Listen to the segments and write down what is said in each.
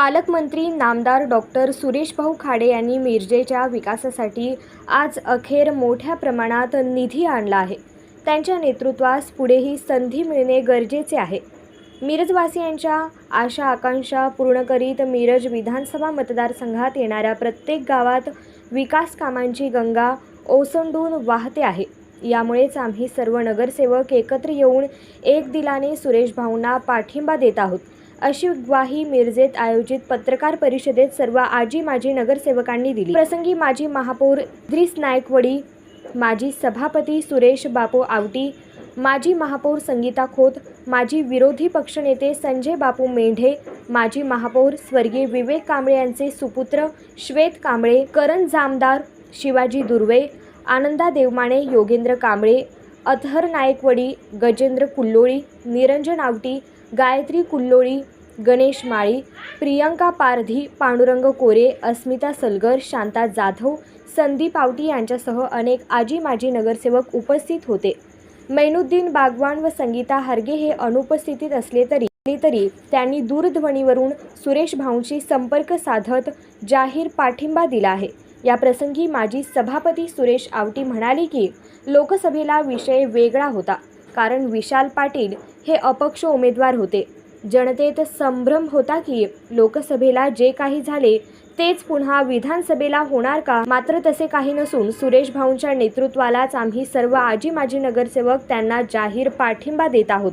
पालकमंत्री नामदार डॉक्टर सुरेश भाऊ खाडे यांनी मिरजेच्या विकासासाठी आज अखेर मोठ्या प्रमाणात निधी आणला आहे. त्यांच्या नेतृत्वास पुढेही संधी मिळणे गरजेचे आहे. मिरजवासियांच्या आशा आकांक्षा पूर्ण करीत मिरज विधानसभा मतदारसंघात येणाऱ्या प्रत्येक गावात विकास कामांची गंगा ओसंडून वाहते आहे. यामुळेच आम्ही सर्व नगरसेवक एकत्र येऊन एक दिलाने सुरेश भाऊंना पाठिंबा देत आहोत. अशी ग्वाही मिरजेत आयोजित पत्रकार परिषदेत सर्व आजी माजी नगरसेवकांनी दिली. प्रसंगी माजी महापौर इद्रिस नायकवडी माजी सभापती सुरेश बापू आवटी माजी महापौर संगीता खोत माजी विरोधी पक्षनेते संजय बापू मेंढे माजी महापौर स्वर्गीय विवेक कांबळे यांचे सुपुत्र श्वेत कांबळे करण जामदार शिवाजी दुर्वे आनंदा देवमाने योगेंद्र कांबळे अथहर नायकवडी गजेंद्र कुल्लोळी निरंजन आवटी गायत्री कुल्लोळी गणेश माळी प्रियंका पारधी पांडुरंग कोरे अस्मिता सलगर शांता जाधव संदीप आवटी यांच्यासह अनेक आजी माजी नगरसेवक उपस्थित होते. मैनुद्दीन बागवान व संगीता हरगे हे अनुपस्थितीत असले तरी असले तरी त्यांनी दूरध्वनीवरून सुरेश भाऊंशी संपर्क साधत जाहीर पाठिंबा दिला आहे. या प्रसंगी माजी सभापती सुरेश आवटी म्हणाले की लोकसभेला विषय वेगळा होता. कारण विशाल पाटील हे अपक्ष उमेदवार होते. जनतेत संभ्रम होता की लोकसभेला जे काही झाले तेच पुन्हा विधानसभेला होणार का? मात्र तसे काही नसून सुरेश भाऊंच्या नेतृत्वालाच आम्ही सर्व आजी माजी नगरसेवक त्यांना जाहीर पाठिंबा देत आहोत.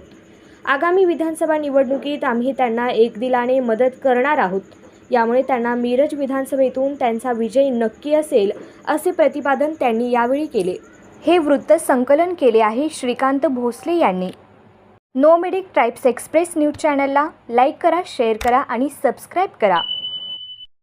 आगामी विधानसभा निवडणुकीत आम्ही त्यांना एकदिलाने मदत करणार आहोत. यामुळे त्यांना मिरज विधानसभेतून त्यांचा विजय नक्की असेल असे प्रतिपादन त्यांनी यावेळी केले. हे वृत्त संकलन केले आहे श्रीकांत भोसले यांनी. नोमेडिक ट्राईब्स एक्सप्रेस न्यूज चॅनलला लाईक करा शेअर करा आणि सबस्क्राईब करा.